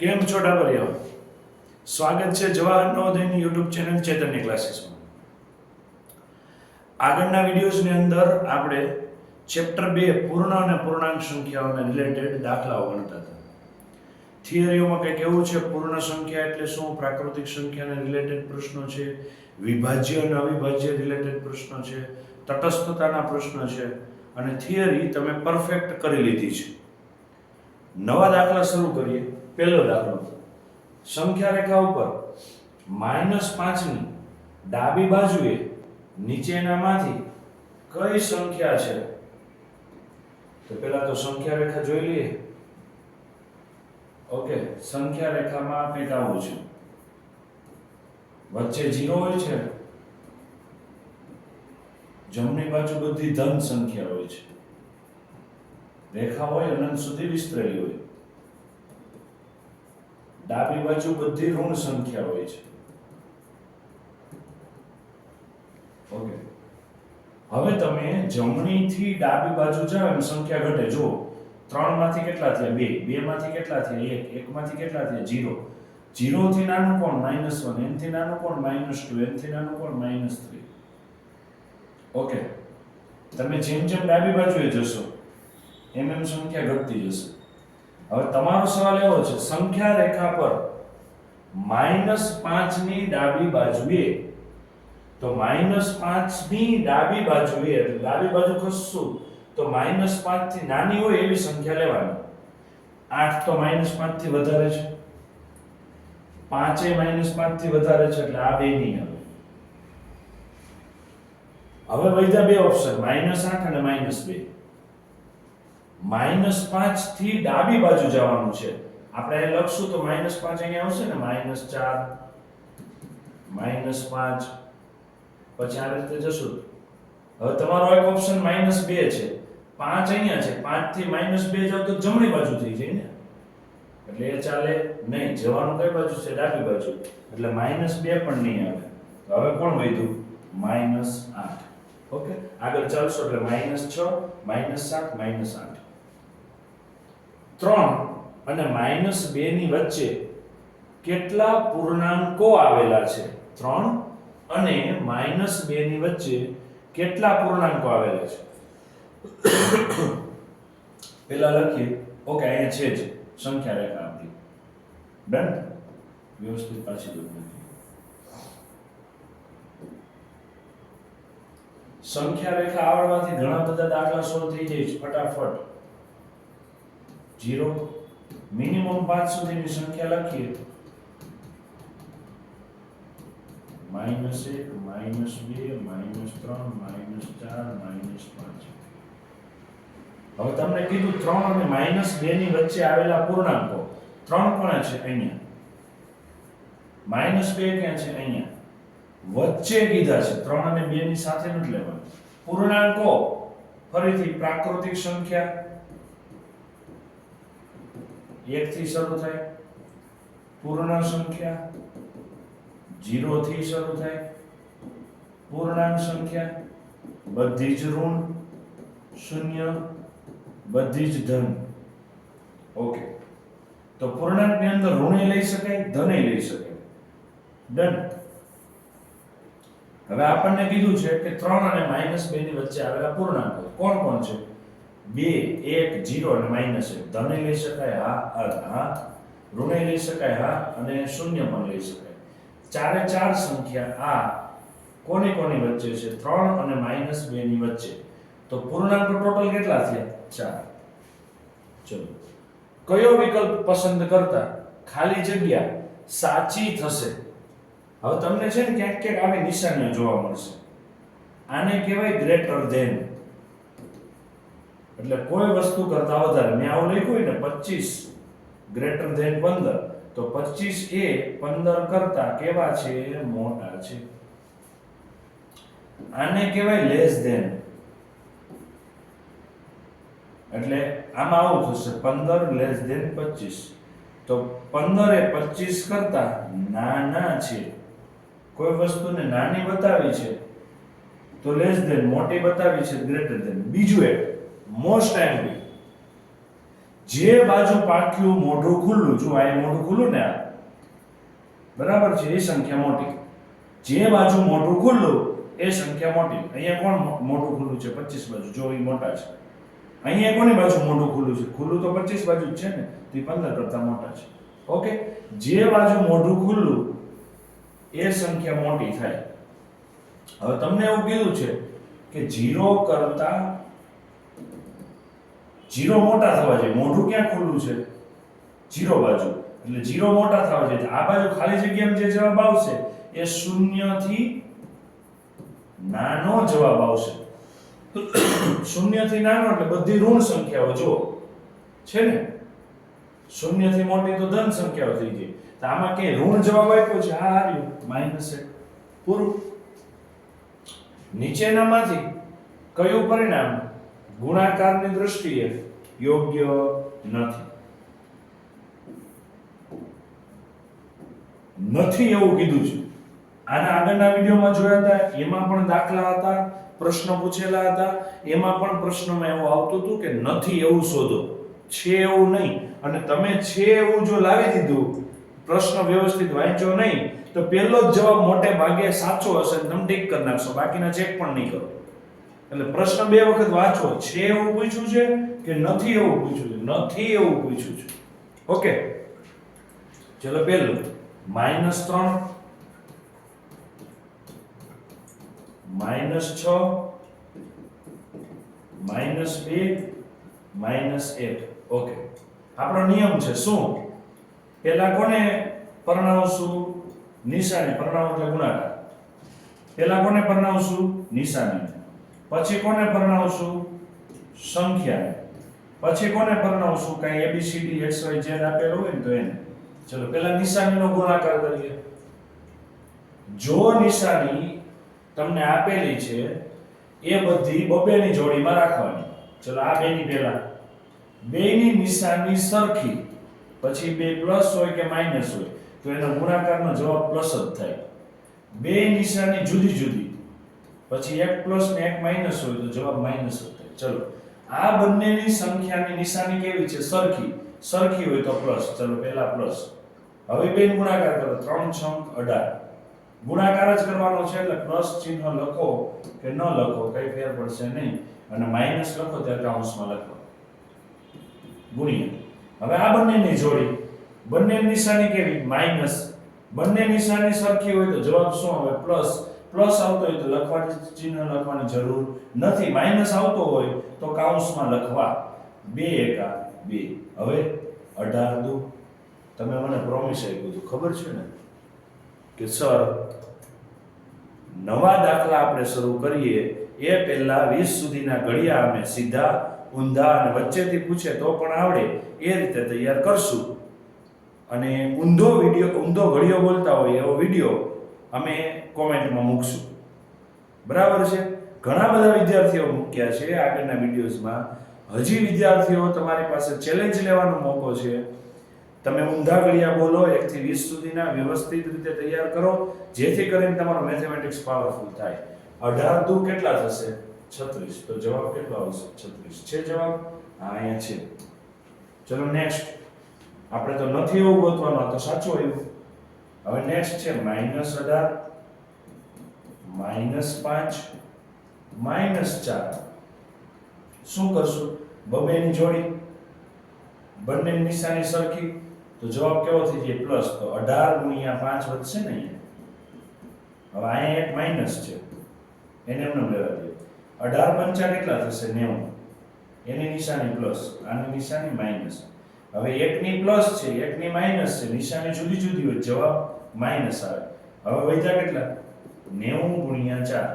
કેમ છો ડાબરિયા? સ્વાગત છે જવાહર નવોદયની યુટ્યુબ ચેનલ ચેતન્ય ક્લાસીસમાં. આગળના વિડીયોઝની અંદર આપણે ચેપ્ટર બે પૂર્ણ અને પૂર્ણાંક સંખ્યાઓને રિલેટેડ દાખલાઓ ગણતા હતા. થિયરીઓમાં કંઈક એવું છે, પૂર્ણ સંખ્યા એટલે શું? પ્રાકૃતિક સંખ્યાને રિલેટેડ પ્રશ્નો છે, વિભાજ્ય અને અવિભાજ્ય રિલેટેડ પ્રશ્નો છે, તટસ્થતાના પ્રશ્ન છે, અને થિયરી તમે પરફેક્ટ કરી લીધી છે. નવા દાખલા શરૂ કરીએ. પહેલો દાખલો. સંખ્યા રેખા ઉપર માઇનસ પાંચની ડાબી બાજુએ નીચેનામાંથી કઈ સંખ્યા છે? તો પહેલા તો સંખ્યા રેખા જોઈ લઈએ. ઓકે, સંખ્યા રેખામાં કંઈક આવું છે. વચ્ચે જીરો હોય છે. જમણી બાજુ બધી ધન સંખ્યા હોય છે. રેખા હોય, અનંત સુધી વિસ્તરેલી હોય. ડાબી બાજુ બધી ઋણ સંખ્યા હોય છે. ઓકે. હવે તમે જમણીથી ડાબી બાજુ જાઓ એમ સંખ્યા ઘટે. જો ત્રણમાંથી કેટલા થયા? બે. બે માંથી કેટલા થયા? એક. એક માંથી કેટલા થયા? જીરો જીરો થી નાનું કોણ? Minus one. એનથી નાનું કોણ? Minus two. એનથી નાનું કોણ? Minus three. ઓકે. તમે જેમ જેમ ડાબી બાજુએ જશો, એમ એમ સંખ્યા ઘટતી જશે. હવે તમારો સવાલ એવો છે, સંખ્યા રેખા પર માઇનસ પાંચની ડાબી બાજુએ, તો માઇનસ પાંચની ડાબી બાજુએ, એટલે ડાબી બાજુ ખસશું, તો માઇનસથી નાની હોય એવી સંખ્યા લેવાની. આઠ તો માઇનસથી વધારે છે. પાંચે માઇનસથી વધારે છે, એટલે આ બે નહીં આવે. હવે વધ્યા બે ઓપ્શન, માઇનસ આઠ અને માઇનસ બે. માઇનસ પાંચથી ડાબી બાજુ જવાનું છે. આપણે અહીં લખશું તો માઇનસ પાંચ અહીંયા આવશે ને? માઇનસ ચાર, માઇનસ પાંચ. પછી આ રીતે જશું. હવે તમારો એક ઓપ્શન માઇનસ બે છે. પાંચ અહીંયા છે. પાંચથી માઇનસ બે જાવ તો જમણી બાજુ થઈ જાય ને? એટલે એ ચાલે નહીં. જવાનું કઈ બાજુ છે? ડાબી બાજુ. એટલે માઇનસ બે પણ નહીં આવે. તો હવે કોણ વધ્યું? માઇનસ આઠ. ઓકે? આગળ ચાલશો એટલે માઇનસ છ, માઇનસ સાત, માઇનસ આઠ. ત્રણ અને માઇનસ બેની વચ્ચે કેટલા પૂર્ણાંકો આવેલા છે? ત્રણ અને માઇનસ બેની વચ્ચે કેટલા પૂર્ણાંકો આવેલા છે? પેલા લખીએ. ઓકે, અહીંયા છે જ સંખ્યા રેખા આપણી ડન વ્યવસ્થિત પાછી દોરી સંખ્યા રેખા આવડવાથી ઘણા બધા દાખલા સોલ્વ થઈ જાય છે, ફટાફટ. જીરો મિનિમમ પાંચ સુધીની સંખ્યા લખીએ. માઇનસ એક માઇનસ બે માઇનસ ત્રણ માઇનસ ચાર માઇનસ પાંચ. હવે તમને કીધું ત્રણ અને માઇનસ બે ની વચ્ચે આવેલા પૂર્ણાંકો. ત્રણ કોણ છે? અહીંયા. માઇનસ બે ક્યાં છે? અહીંયા. વચ્ચે કીધા છે. ત્રણ અને બે ની સાથે નથી લેવાનું. પૂર્ણાંકો ફરીથી પ્રાકૃતિક સંખ્યા એક થી શરૂ થાય. પૂર્ણ સંખ્યા જીરો થી શરૂ થાય. પૂર્ણાંક સંખ્યા બધી જ ઋણ, શૂન્ય, બધી જ ધન. ઓકે. તો પૂર્ણાંકની અંદર ઋણે લઈ શકાય, ધને લઈ શકાય. ડન. હવે આપણને કીધું છે કે ત્રણ અને માઇનસ બે ની વચ્ચે આવેલા પૂર્ણાંકો. કોણ કોણ છે? બે એક જીરો અને માઇનસ એક. ધને લઈ શકાય, હા હા. ઋણે લઈ શકાય, હા, અને શૂન્ય પણ લઈ શકાય. ચારે ચાર સંખ્યા આ કોની કોની વચ્ચે છે? ત્રણ અને માઇનસ બે ની વચ્ચે. તો પૂર્ણાંક ટોટલ કેટલા થયા? ચાર. ચલો. કયો વિકલ્પ પસંદ કરતા ખાલી જગ્યા સાચી થશે? હવે તમને છે ને ક્યાંક ક્યાંક આવી નિશાનીઓ જોવા મળશે. આને કહેવાય ગ્રેટર ધેન. એટલે કોઈ વસ્તુ કરતા વધારે, મેં આવું લખ્યું હોય ને, પચીસ ગ્રેટર ધેન પંદર, તો પચીસ એ પંદર કરતા કેવા છે? મોટા છે. આને કહેવાય લેસ ધેન એટલે આમાં આવું થશે, પંદર લેસ ધેન પચીસ. તો પંદર એ પચીસ કરતા નાના છે. કોઈ વસ્તુને નાની બતાવી છે, તો લેસ ધેન મોટી બતાવી છે ગ્રેટર ધેન બીજું એક. મોસ્ટ એમ્બી જે બાજુ પાક્યું મોઢું ખુલ્લું, જો આ મોઢું ખુલ્લું ને આ. બરાબર છે? એ સંખ્યા મોટી. જે બાજુ મોઢું ખુલ્લું, એ સંખ્યા મોટી. અહીંયા કોણ મોઢું ખુલ્લું છે? 25 બાજુ. જો એ મોટા છે. અહીંયા કોની બાજુ મોઢું ખુલ્લું છે? ખુલ્લું તો 25 બાજુ જ છે ને? તે 15 કરતા મોટા છે. ઓકે? જે બાજુ મોઢું ખુલ્લું, એ સંખ્યા મોટી થાય. હવે તમને એવું કીધું છે કે જીરો કરતા 0 મોટા થવા જોઈએ. મોઢું ક્યાં ખુલ્લું છે? જીરો બાજુ. એટલે જીરો મોટા થવા જોઈએ. આ બાજુ ખાલી જગ્યામાં જે જવાબ આવશે, એ શૂન્યથી નાનો જવાબ આવશે. શૂન્યથી નાનો એટલે બધી ઋણ સંખ્યાઓ જો છે ને? શૂન્યથી મોટી તો ધન સંખ્યાઓ થઈ ગઈ. તો આમાં કે ઋણ જવાબ આપ્યો છે? હા, આવ્યું. માઇનસ એક. પૂરું. નીચેનામાંથી કયું પરિણામ ગુણાકારની દ્રષ્ટિએ યોગ્ય નથી. નથી એવું કીધું છે. આના આગળના વિડીયોમાં જોયા હતા, એમાં પણ દાખલા હતા, પ્રશ્ન પૂછેલા હતા, એમાં પણ પ્રશ્નમાં એવું આવતું હતું કે નથી એવું શોધો. છે એવું નહીં. અને તમે છે એવું જો લાવી દીધું, પ્રશ્ન વ્યવસ્થિત વાંચો નહીં, તો પહેલો જ જવાબ મોટે ભાગે સાચો હશે તમે ટીક કરી નાખશો. બાકીના ચેક પણ નહીં કરો. એટલે પ્રશ્ન બે વખત વાંચો. છે એવું પૂછ્યું છે કે નથી એવું પૂછ્યું છે? નથી એવું પૂછ્યું છે. ઓકે. ચલો પહેલું. માઇનસ ત્રણ. માઇનસ છ. માઇનસ બે. માઇનસ એક. ઓકે. આપણો નિયમ છે શું? પહેલા કોને પરણાવશું? નિશાની. પરણાવ એટલે ગુણાકાર. પહેલા કોને પરણાવશું? નિશાની પછી કોને પરણાવશું સંખ્યા પછી કોને પરણાવશું કાંઈ એબીસીડી એક્સ વાય ઝેડ આપેલું હોય ને તો એને. ચલો પહેલા નિશાનીનો ગુણાકાર કરીએ. જો નિશાની તમને આપેલી છે, એ બધી બબેની જોડીમાં રાખવાની. ચલો, આ બેની પહેલા. બેની નિશાની સરખી. પછી બે પ્લસ હોય કે માઇનસ હોય, તો એનો ગુણાકારનો જવાબ પ્લસ જ થાય. બે નિશાની જુદી જુદી. પછી એક પ્લસ ને એક માઇનસ હોય તો જવાબ માઇનસ જ ચલો, આ બંનેની સંખ્યાની નિશાની કેવી છે? સરખી. સરખી હોય તો પ્લસ ચલો, પહેલા પ્લસ હવે બેન ગુણાકાર કરો. ત્રણ છ અઢાર. ગુણાકાર જ કરવાનો છે એટલે પ્લસ ચિહ્ન લખો કે ન લખો, કઈ ફેર પડશે નહીં. અને માઇનસ લખો ત્યારે કાઉન્સમાં લખો. ગુણ્યા હવે આ બંનેની જોડી. બંને નિશાની કેવી? માઇનસ બંને નિશાની સરખી હોય તો જવાબ શું આવે? પ્લસ પ્લસ આવતો હોય તો લખવાની ચિહ્ન લખવાની જરૂર નથી. માઇનસ આવતો હોય તો કાઉન્સમાં લખવા બે એકા બે. હવે અઢાર દુ. તમે મને પ્રોમિસ આપ્યું હતું. ખબર છે ને? કે સર, નવા દાખલા આપણે શરૂ કરીએ એ પહેલા વીસ સુધીના ઘડિયા અમે સીધા ઊંધા અને વચ્ચેથી પૂછે તો પણ આવડે. એ રીતે તૈયાર કરશું. અને ઊંધો વીડિયો, ઊંધો ઘડિયો બોલતા હોય એવો વીડિયો અમે કોમેન્ટમાં મૂકશું. બરાબર છે? ઘણા બધા વિદ્યાર્થીઓ મૂક્યા છે આગળના વિડીયોઝમાં. હજી વિદ્યાર્થીઓ તમારી પાસે ચેલેન્જ લેવાનો મોકો છે. તમે ઊંધા ઘડિયા બોલો, એકથી વીસ સુધીના વ્યવસ્થિત રીતે તૈયાર કરો, જેથી કરીને તમારો મેથેમેટિક્સ પાવરફુલ થાય. અઢાર દુ કેટલા થશે? છત્રીસ. તો જવાબ કેટલો આવશે? છત્રીસ. છે જવાબ? હા, અહીંયા છે. ચલો નેક્સ્ટ આપણે તો નથી એવું ગોતવાનું તો સાચું આવ્યું. હવે નેક્સ્ટ છે માઇનસ અઢાર. માઇનસ પાંચ, માઇનસ ચાર. શું કરશું? બબેની જોડી બંને નિશાની સરખી? તો જવાબ કેવો થઈ જાય? પ્લસ તો અઢાર ગુણ્યા પાંચ વધશે ને અહીંયા. હવે અહીંયા એક માઇનસ છે. એને એમને લેવા દે. અઢાર પંચા કેટલા થશે? નેવું. એની નિશાની પ્લસ, આની નિશાની માઇનસ. હવે એકની પ્લસ છે, એકની માઇનસ છે. નિશાની જુદી જુદી હોય. જવાબ માઇનસ આવે. હવે વધ્યા કેટલા? નેવું ગુણ્યા ચાર.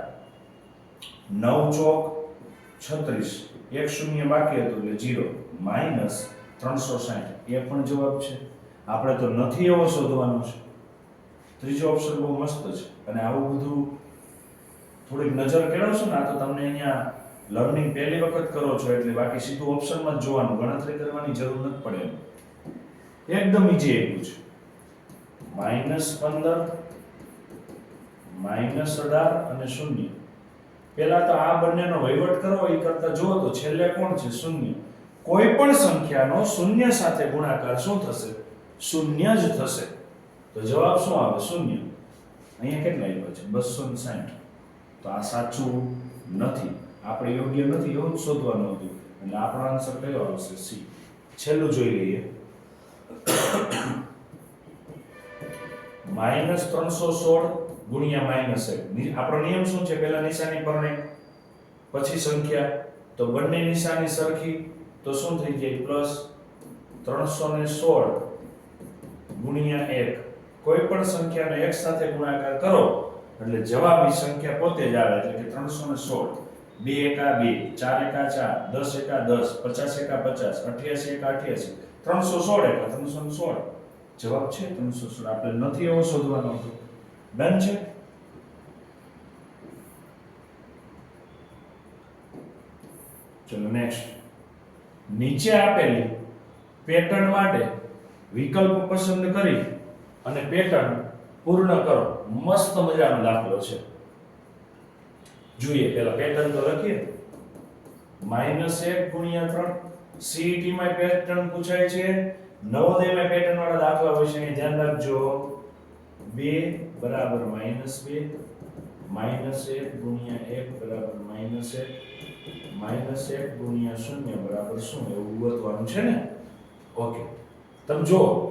નવ ચોક છત્રીસ. એક શૂન્ય બાકી હતું એટલે જીરો માઇનસ ત્રણસો સાઠ એ પણ જવાબ છે. આપણે તો નથી એવો શોધવાનો છે. ત્રીજો ઓપ્શન બહુ મસ્ત છે. અને આવું બધું થોડીક નજર કેળવશો ને, આ તો તમને અહીંયા લર્નિંગ પહેલી વખત કરો છો, એટલે બાકી સીધું ઓપ્શનમાં જ જોવાનું. ગણતરી કરવાની જરૂર નથી પડે. એકદમ ઈજી એટલું છે. માઇનસ પંદર માઇનસ અઢાર અને શૂન્ય. પહેલા તો આ બંનેનો વહીવટ કરો, એ કરતા જુઓ તો છેલ્લે કોણ છે? શૂન્ય. કોઈ પણ સંખ્યાનો શૂન્ય સાથે ગુણાકાર શું થશે? શૂન્ય જ થશે. તો જવાબ શું આવે? શૂન્ય. અહીંયા કેટલા આવ્યો છે? બસો ને સાઠ. તો આ સાચું નથી. આપણે યોગ્ય નથી, એવું જ શોધવાનું હતું. એટલે આપણો આન્સર કયો આવશે? સી છેલ્લું જોઈ લઈએ. માઇનસ ત્રણસો સોળ ગુણ્યા માઇનસ એક. આપણો નિયમ શું છે? પહેલા નિશાની પરણે. પછી સંખ્યા. તો બંને નિશાની સરખી. તો શું થઈ જાય? પ્લસ ત્રણસો ને સોળ ગુણ્યા એક. કોઈ પણ સંખ્યાને એક સાથે ગુણાકાર કરો. એટલે જવાબી સંખ્યા પોતે જ આવે. એટલે કે ત્રણસો ને સોળ. બે એકા બે. ચાર એકા ચાર. દસ એકા દસ. પચાસ એકા પચાસ. અઠ્યાસી એકા અઠ્યાસી. ત્રણસો સોળ એકા. ત્રણસો સોળ. જવાબ છે ત્રણસો સોળ. આપણે નથી એવો શોધવાનો. હતો ડન ચલો નેક્સ્ટ નીચે આપેલી પેટર્ન માટે વિકલ્પ પસંદ કરી અને પેટર્ન પૂર્ણ કરો. મસ્ત મજાનો દાખલો છે. જોઈએ, પેલા પેટર્ન તો લખીએ. માઇનસ એક ગુણ્યા ત્રણ. સીઈટી માં પેટર્ન પૂછાય છે. નવોદયમાં પેટર્ન વાળા દાખલા હોય છે ધ્યાન રાખજો. બે બરાબર માઇનસ બે, માઇનસ એક ગુણ્યા એક બરાબર માઇનસ એક માઇનસ એક ગુણ્યા શૂન્ય બરાબર શું? એવું ગોતવાનું છે ને? ઓકે તમે જો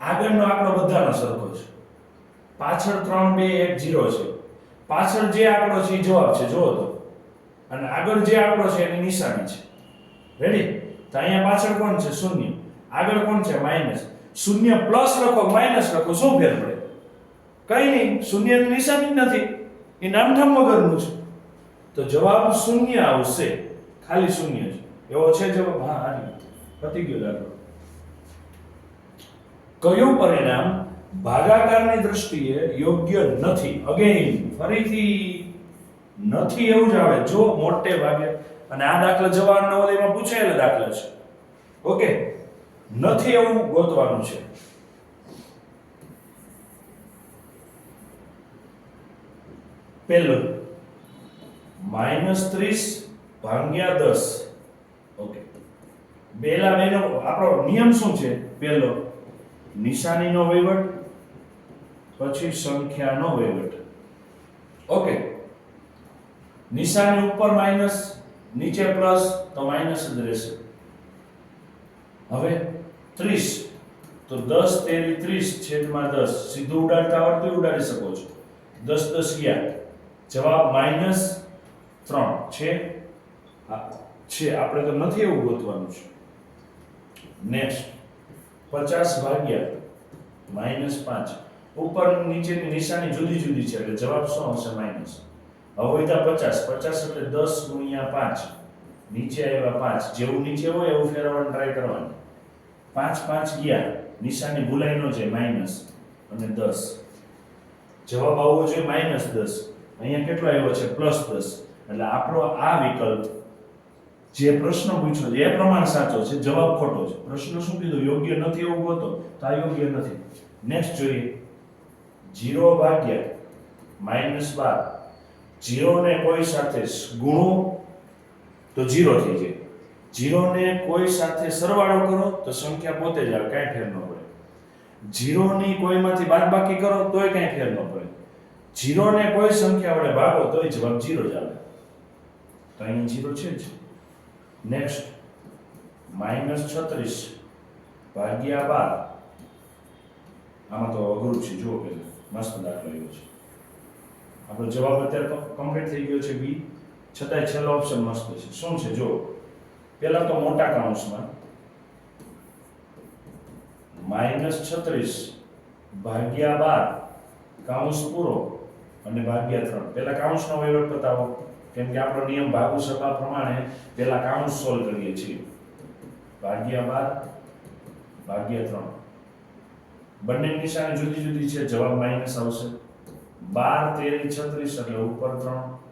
આગળનો આંકડો બધાનો સરખો છે. પાછળ ત્રણ બે એક જીરો છે. પાછળ જે આંકડો છે એ જવાબ છે. જુઓ તો. અને આગળ જે આંકડો છે એની નિશાની છે. રેડી તો અહીંયા પાછળ કોણ છે? શૂન્ય. આગળ કોણ છે? માઇનસ. શૂન્ય પ્લસ લખો માઇનસ લખો, શું ફેર પડે? કઈ નહીં, શૂન્યની નિશાની નથી. એ નામઠામ વગરનું છે. તો જવાબ શૂન્ય આવશે. ખાલી શૂન્ય છે. એવો છે જવાબ? હા હા પતી ગયો દાખલો. કયું પરિણામ ભાગાકારની દ્રષ્ટિએ યોગ્ય નથી? અગેન ફરીથી નથી એવું જ આવે. જો મોટે ભાગે. અને આ દાખલા જવાહર નવલીમાં પૂછાયેલા દાખલા છે. ઓકે નથી એવું ગોતવાનું છે. પહેલું માઇનસ ત્રીસ ભાગ્યા દસ. ઓકે બેલા બેનો, આપણો નિયમ શું છે? પહેલો, નિશાનીનો વહીવટ, પછી સંખ્યાનો વહીવટ. ઓકે નિશાની ઉપર માઇનસ નીચે પ્લસ, તો માઇનસ જ રહેશે. હવે ત્રીસ. તો દસ, તેરી, ત્રીસ છેદમાં દસ. સીધું ઉડાડતા આવડતું ઉડાડી શકો છો. દસ દસ ગયા જવાબ માઇનસ ત્રણ. છે? છે. આપણે તો નથી એવું ગોતવાનું છે. નેક્સ્ટ પચાસ ભાગ્યા માઇનસ પાંચ. ઉપર નીચેની નિશાની જુદી જુદી છે, એટલે જવાબ શું આવશે માઇનસ અવયતા પચાસ. પચાસ એટલે દસ ગુણ્યા પાંચ. નીચે આવ્યા પાંચ. જેવું નીચે હોય એવું ફેરવવાનું ટ્રાય કરવાનું. પાંચ પાંચ ગયા, નિશાની ભૂલાઈ ન જાય માઇનસ અને દસ. જવાબ આવવો જોઈએ, માઇનસ દસ. અહીંયા કેટલો આવ્યો છે, પ્લસ દસ. એટલે આપણો આ વિકલ્પ જે પ્રશ્ન પૂછ્યો છે, એ પ્રમાણ સાચો છે, જવાબ ખોટો છે. પ્રશ્ન શું કીધું? યોગ્ય નથી એવું હતો તો આ યોગ્ય નથી. નેક્સ્ટ જોઈએ. જીરો ભાગ્યા માઇનસ બાર. જીરોને કોઈ સાથે ગુણો, તો જીરો થઈ જાય. જીરોને કોઈ સાથે સરવાળો કરો તો સંખ્યા પોતે જ આવે, કાંઈ ફેર ન પડે. જીરોની કોઈમાંથી બાદબાકી કરો તોય કાંઈ ફેર ન પડે. જીરોને કોઈ સંખ્યા વડે ભાગો તોય જવાબ જીરો જ આવે. તો અહીં જીરો છે જ. નેક્સ્ટ માઇનસ છત્રીસ ભાગ્યા બાર. આમાં તો અઘરું છે, જુઓ કે મસ્ત દાખલો એવો છે. આપણો જવાબ અત્યારે તો કમ્પ્લીટ થઈ ગયો છે બી. છતાંય છેલ્લો ઓપ્શન મસ્ત છે. શું છે? જો પહેલા તો મોટા કાઉન્સમાં માઇનસ છત્રીસ ભાગ્યા બાર કાઉન્સ પૂરો અને ભાગ્યા ત્રણ. પહેલા કાઉન્સનો વહીવટ બતાવો, કેમ કે આપણો નિયમ ભાગુ સભા પ્રમાણે પહેલા કાઉન્સ સોલ્વ કરીએ છીએ. ભાગ્યા બાર, ભાગ્યા ત્રણ. બંને નિશાની જુદી જુદી છે, જવાબ માઇનસ આવશે. બાર, તેરી, છત્રીસ, એટલે ઉપર ત્રણ.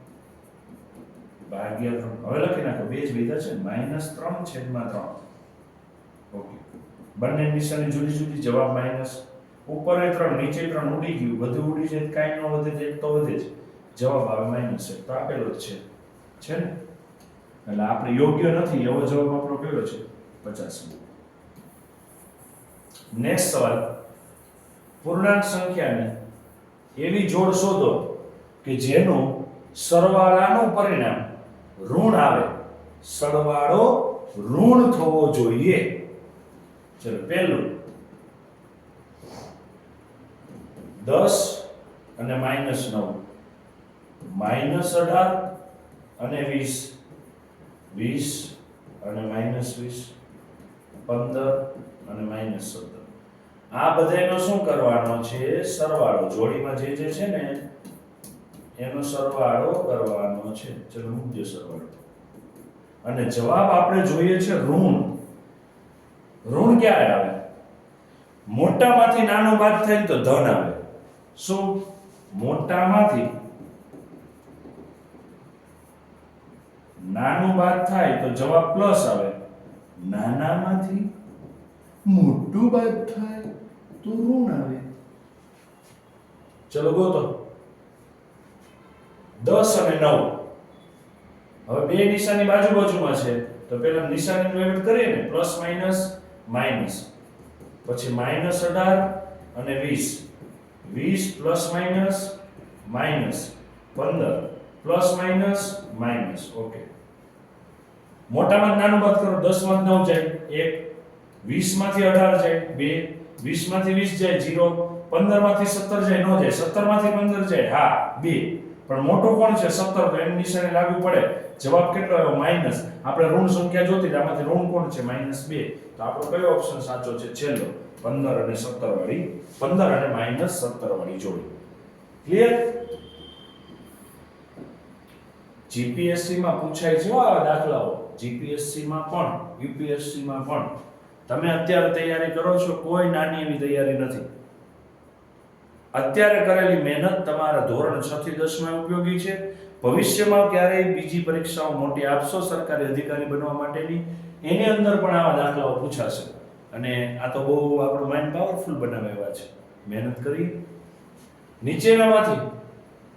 ભાગ્યા ત્રણ હવે લખી નાખો. બે જ વિધા છે. માઇનસ ત્રણ છેદમાં ત્રણ. ઓકે. બંને નિશાની જુદી જુદી. જવાબ માઇનસ. ઉપર એ ત્રણ, નીચે ત્રણ ઉડી ગયું. બધું ઉડી જાય કાંઈ ન વધે છે એક તો વધે જ. જવાબ આવે માઇનસ એક. તો આપેલો જ છે. છે ને? એટલે આપણે યોગ્ય નથી. એવો જવાબ આપણો કયો છે? પચાસમો નેક્સ્ટ સવાલ. પૂર્ણાંક સંખ્યાની એવી જોડ શોધો કે જેનું સરવાળાનું પરિણામ ઋણ આવે. સરવાળો ઋણ થવો જોઈએ. ચલો, પહેલું. દસ અને માઇનસ નવ. માઇનસ અઢાર અને વીસ. વીસ અને માઇનસ વીસ. પંદર અને માઇનસ સત્તર. આ બધાનો શું કરવાનો છે? સરવાળો. જોડીમાં જે જે છે ને એનો સરવાળો કરવાનો છે. ચલો મુખ્ય સરવાળો અને જવાબ આપણે જોઈએ છે ઋણ. ઋણ ક્યારે આવે? મોટામાંથી નાનો બાદ થાય તો ધન આવે. શું? મોટામાંથી. નાનું બાદ થાય તો જવાબ પ્લસ આવે. નાનામાંથી. મોટું બાદ થાય તો ઋણ આવે. ચલો ગોતો. દસ અને નવ. હવે બે નિશાની બાજુ બાજુમાં છે, તો પેલા નિશાનીનું એડ કરીએ ને પ્લસ માઇનસ માઇનસ પછી માઇનસ અઢાર અને વીસ. વીસ પ્લસ માઇનસ માઇનસ પંદર. પ્લસ માઇનસ માઇનસ ઓકે મોટામાં નાનું બાદ કરો દસમાં નવ જાય. એક. વીસમાંથી અઢાર જાય, બે. વીસમાંથી વીસ જાય જીરો પંદરમાંથી સત્તર જાય, ન જાય. સત્તરમાંથી પંદર જાય, હા, બે. પણ મોટો કોણ છે? સત્તર, તો એમ નિશાની લાગુ પડે. જવાબ કેટલો આવ્યો? માઇનસ. આપણે ઋણ સંખ્યા જોતી આમાંથી ઋણ કોણ છે? માઇનસ બે. તો આપણો કયો ઓપ્શન સાચો છે? છેલ્લો. પંદર અને સત્તર વાળી. પંદર અને માઇનસ સત્તર વાળી જોડી. ક્લિયર જીપીએસસી માં પૂછાય છે આ દાખલાઓ. જીપીએસસી માં પણ યુપીએસસી માં પણ તમે અત્યારે તૈયારી કરો છો? કોઈ નાની એવી તૈયારી નથી. અત્યારે કરેલી મહેનત તમારા ધોરણ છ થી 10 માં ઉપયોગી છે. ભવિષ્યમાં ક્યારેય બીજી પરીક્ષાઓ મોટી આપશો સરકારી અધિકારી બનવા માટેની? એની અંદર પણ આવા દાખલાઓ પૂછાશે. અને આ તો બહુ આપણું માઇન્ડ પાવરફુલ બનાવે એવા છે. મહેનત કરી. નીચેનામાંથી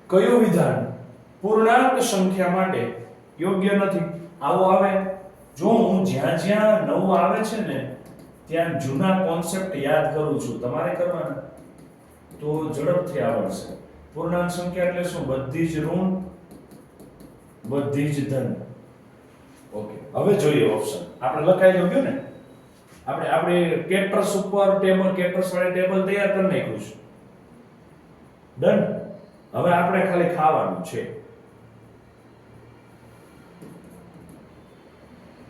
કયું વિધાન પૂર્ણાંક સંખ્યા માટે યોગ્ય નથી? આવો આવે. જો હું જ્યાં જ્યાં નવું આવે છે ને, ત્યાં જૂના કોન્સેપ્ટ યાદ કરું છું. તમારે કરવાના? તો ઝડપથી આવડશે પૂર્ણાંક સંખ્યા એટલે શું? બધી જ ઋણ, બધી જ ધન. ઓકે, હવે જોઈએ ઓપ્શન આપણે લખાઈ ગયું ને? આપણે આપણે કેટરસ ઉપર ટેબલ, કેટરસ વાળી ટેબલ તૈયાર કરી નાખ્યું છે. ડન? હવે આપણે ખાલી ખાવાનું છે.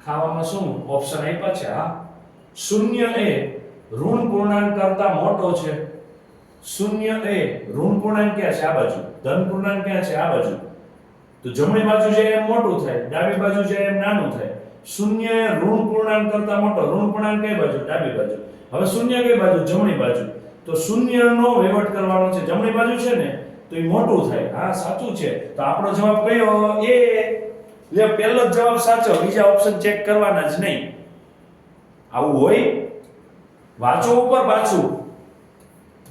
ખાવામાં શું? ઓપ્શન આપ્યા છે, હા. શૂન્ય એ ઋણ પૂર્ણાંક કરતા મોટો છે. શૂન્ય એ ઋણ પૂર્ણાંક ક્યાં છે? આ બાજુ. ધન પૂર્ણાંક ક્યાં છે? આ બાજુ. તો જમણી બાજુ છે એમ મોટું થાય, ડાબી બાજુ છે એમ નાનું થાય, શૂન્ય એ ઋણ પૂર્ણાંક કરતા મોટો. ઋણ પૂર્ણાંક કઈ બાજુ? ડાબી બાજુ. હવે શૂન્ય કઈ બાજુ? જમણી બાજુ. તો શૂન્યનો વહીવટ કરવાનો છે. જમણી બાજુ છે ને, તો એ મોટું થાય. હા, સાચું છે. તો આપણો જવાબ કયો? એ. લે, પહેલો જવાબ સાચો. બીજા ઓપ્શન ચેક કરવાના જ નહીં. આવું હોય? વાંચો ઉપર પાછું.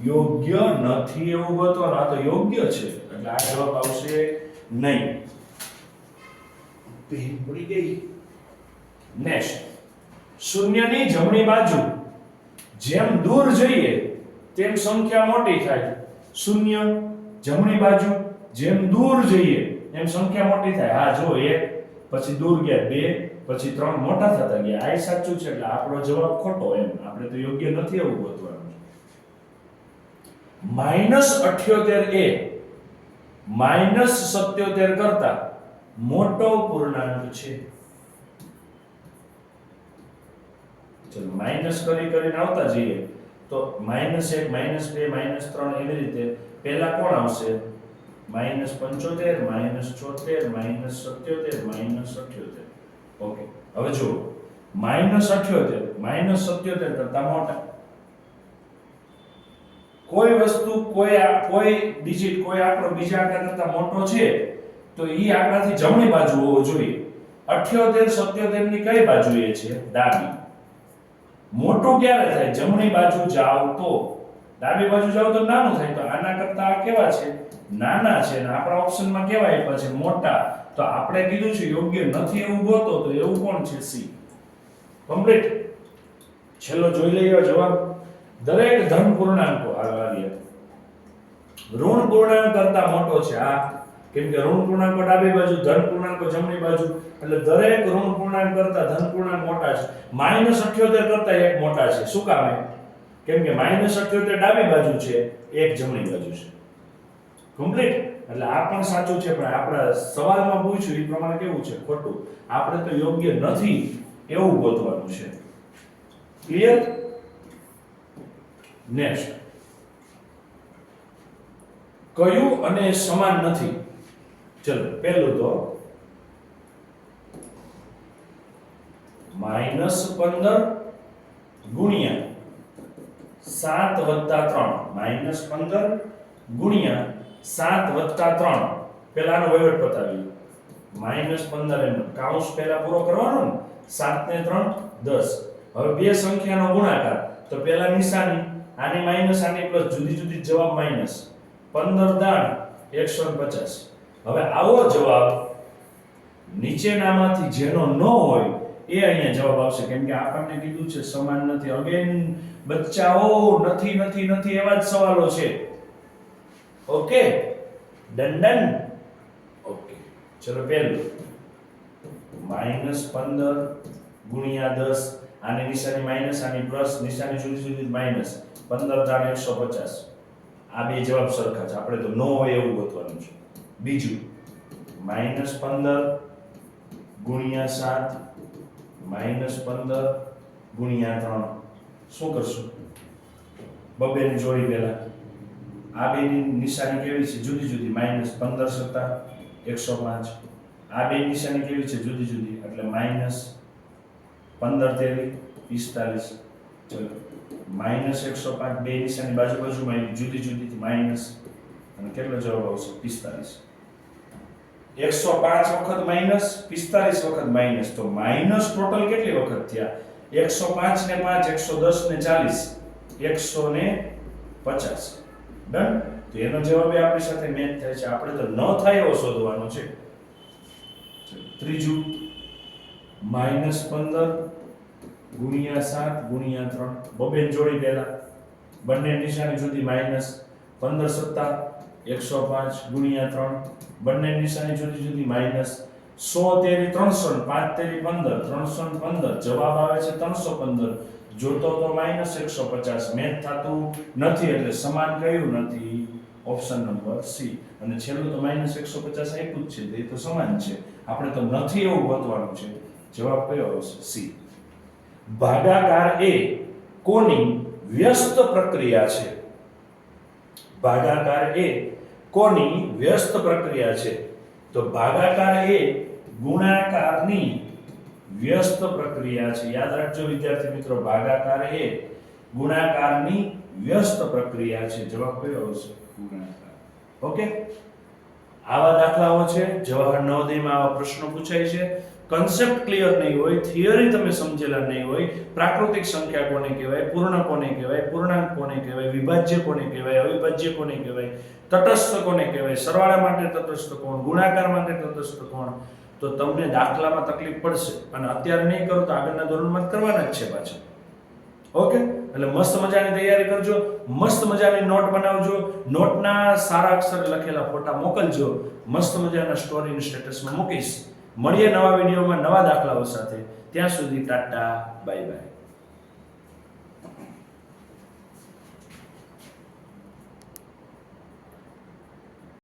યોગ્ય નથી એવું બતાવવાનું આ તો યોગ્ય છે. એટલે આ જવાબ આવશે નહીં. પેન પડી ગઈ. નેક્સ્ટ શૂન્યની જમણી બાજુ જેમ દૂર જઈએ તેમ સંખ્યા મોટી થાય. શૂન્ય જમણી બાજુ જેમ દૂર જઈએ એમ સંખ્યા મોટી થાય. હા જો એક પછી દૂર ગયા બે પછી ત્રણ મોટા થતા ગયા. આ સાચું છે એટલે આપણો જવાબ ખોટો એમ. આપણે તો યોગ્ય નથી એવું ગોતવાનું માઇનસ અઠ્યોતેર એ માઇનસ સત્યોતેર કરતા મોટો પૂર્ણાંક છે. ચલો માઇનસ કરી કરીને આવતા જઈએ. તો માઇનસ એક, માઇનસ બે, માઇનસ ત્રણ એવી રીતે પહેલા કોણ આવશે? માઇનસ પંચોતેર, માઇનસ છોતેર, માઇનસ સત્યોતેર, માઇનસ અઠ્યોતેર. ઓકે, હવે જુઓ. માઇનસ અઠ્યોતેર, માઇનસ સત્યોતેર કરતા મોટા. કોઈ વસ્તુ, કોઈ કોઈ ડિજિટ કોઈ આંકડો બીજા આંકડા કરતા મોટો છે, તો એ આંકડાથી જમણી બાજુ હોવો જોઈએ. અઠ્યોતેર સત્યોતેરની કઈ બાજુ એ છે? ડાબી. મોટું ક્યારે થાય? જમણી બાજુ જાવ તો. ડાબી બાજુ જાવ તો નાનું થાય. તો આના કરતા આ કેવા છે? નાના છે. અને આપણા ઓપ્શનમાં કેવા આપ્યા છે? મોટા. તો આપણે કીધું છે, યોગ્ય નથી એવું ગોતો તો એવું કોણ છે? સી. કમ્પ્લીટ. છેલ્લો જોઈ લઈએ, જવાબ. દરેક ધન પૂર્ણાંકો આવ્યા ઋણ પૂર્ણાંક કરતા મોટો છે આ. કેમ કે ઋણ પૂર્ણાંકો ડાબી બાજુ, ધન પૂર્ણાંકો જમણી બાજુ. એટલે દરેક ઋણ પૂર્ણાંક કરતા ધન પૂર્ણાંક મોટા છે. માઇનસ અઠ્યોતેર કરતા એક મોટા છે. શું કામે કેમ કે માઇનસ અઠ્યોતેર ડાબી બાજુ છે, એક જમણી બાજુ છે. કમ્પ્લીટ? એટલે આ પણ સાચું છે, પણ આપણા સવાલમાં પૂછ્યું એ પ્રમાણે કેવું છે? ખોટું. આપણે તો યોગ્ય નથી એવું ગોતવાનું છે. ક્લિયર નેક્સ્ટ કયું અને સમાન નથી? ચલો, પહેલું તો માઇનસ પંદર ગુણ્યા સાત વત્તા ત્રણ. માઇનસ પંદર ગુણ્યા સાત વત્તા ત્રણ. પેલાનો વહીવટ બતાવ્યો માઇનસ પંદર એમ કાઉન્સ પહેલા પૂરો કરવાનો ને? સાત ને ત્રણ, દસ. હવે બે સંખ્યાનો ગુણાકાર. તો પેલા નિશાની. આની માઇનસ આની પ્લસ જુદી જુદી જવાબ માઇનસ પંદર દાણ, એકસો પચાસ. હવે આવો જવાબ. નીચેનામાંથી જેનો ન હોય, એ અહીંયા જવાબ આવશે. કેમ કે આપણને કીધું છે, સમાન નથી. અગેન બચ્ચાઓ, નથી નથી નથી, એવા જ સવાલો છે. ઓકે ડન ડન ઓકે ચલો પહેલું. માઇનસ પંદર ગુણ્યા દસ આની નિશાની માઇનસ આની પ્લસ નિશાની જુદી જુદી માઇનસ પંદર દાણ એકસો પચાસ. આ બે જવાબ સરખા છે. આપણે તો નો હોય એવું ગોતવાનું છે. બીજું માઇનસ પંદર ગુણ્યા સાત માઇનસ પંદર ગુણ્યા ત્રણ. શું કરશું? બબેની જોડી પહેલા. આ બેની નિશાની કેવી છે? જુદી જુદી. માઇનસ પંદર સત્તા, એકસો પાંચ. આ બે નિશાની કેવી છે? જુદી જુદી. એટલે માઇનસ પંદર તેરી, પિસ્તાલીસ માઇનસ એકસો પાંચ, બે નિશાની બાજુ બાજુમાં જુદી જુદી માઇનસ અને કેટલો જવાબ આવશે? પિસ્તાલીસ. એકસો પાંચ વખત માઇનસ, પિસ્તાલીસ વખત માઇનસ. તો માઇનસ ટોટલ કેટલી વખત થયા? એકસો પાંચ ને પાંચ, એકસો દસ ને ચાલીસ. એકસો ને પચાસ. ડન? તો એનો જવાબ આપણી સાથે મેચ થાય છે. આપણે તો ન થાય એવો શોધવાનો છે. ત્રીજું માઇનસ પંદર ગુણ્યા સાત ગુણ્યા ત્રણ. બબેન જોડી પહેલા. બંને નિશાની જુદી. માઇનસ પંદર સત્તા, એકસો પાંચ ગુણ્યા ત્રણ. બંને નિશાની જુદી જુદી. માઇનસ સો તેરી ત્રણસો પાંચ તેરી પંદર. ત્રણસો પંદર. જવાબ આવે છે ત્રણસો પંદર. જોતો તો માઇનસ એકસો પચાસ. મેચ થતું નથી એટલે સમાન કયું નથી? Option number C. અને છેલ્લું તો માઇનસ એકસો પચાસ આપ્યું જ છે. તે તો સમાન છે. આપણે તો નથી એવું ગોતવાનું છે. જવાબ કયો આવશે? સી ભાગાકાર એ કોની વ્યસ્ત પ્રક્રિયા છે? ભાગાકાર એ કોની વ્યસ્ત પ્રક્રિયા છે? તો ભાગાકાર એ ગુણાકારની વ્યસ્ત પ્રક્રિયા છે. યાદ રાખજો વિદ્યાર્થી મિત્રો, ભાગાકાર એ ગુણાકારની વ્યસ્ત પ્રક્રિયા છે. જવાબ કયો આવશે? ગુણાકાર. ઓકે? આવા દાખલાઓ છે. જવાહર નવોદયમાં આવા પ્રશ્નો પૂછાય છે. કન્સેપ્ટ ક્લિયર નહીં હોય થિયરી તમે સમજેલા નહીં હોય, પ્રાકૃતિક સંખ્યા કોને કહેવાય, પૂર્ણ કોને કહેવાય, પૂર્ણાંક કોને કહેવાય, વિભાજ્ય કોને કહેવાય, અવિભાજ્ય કોને કહેવાય, તટસ્થ કોને કહેવાય, સરવાળા માટે તટસ્થ કોણ, ગુણાકાર માટે તટસ્થ કોણ? તો તમને દાખલામાં તકલીફ પડશે, અને અત્યારે નહીં કરો તો આગળના ધોરણમાં કરવાના જ છે પાછા. ઓકે? એટલે મસ્ત મજાની તૈયારી કરજો, મસ્ત મજાની નોટ બનાવજો, નોટના સારા અક્ષરે લખેલા ફોટા મોકલજો, મસ્ત મજાના સ્ટોરીની સ્ટેટસમાં મૂકીશ. મળીએ નવા વિડીયોમાં નવા દાખલાઓ સાથે. ત્યાં સુધી ટાટા બાય બાય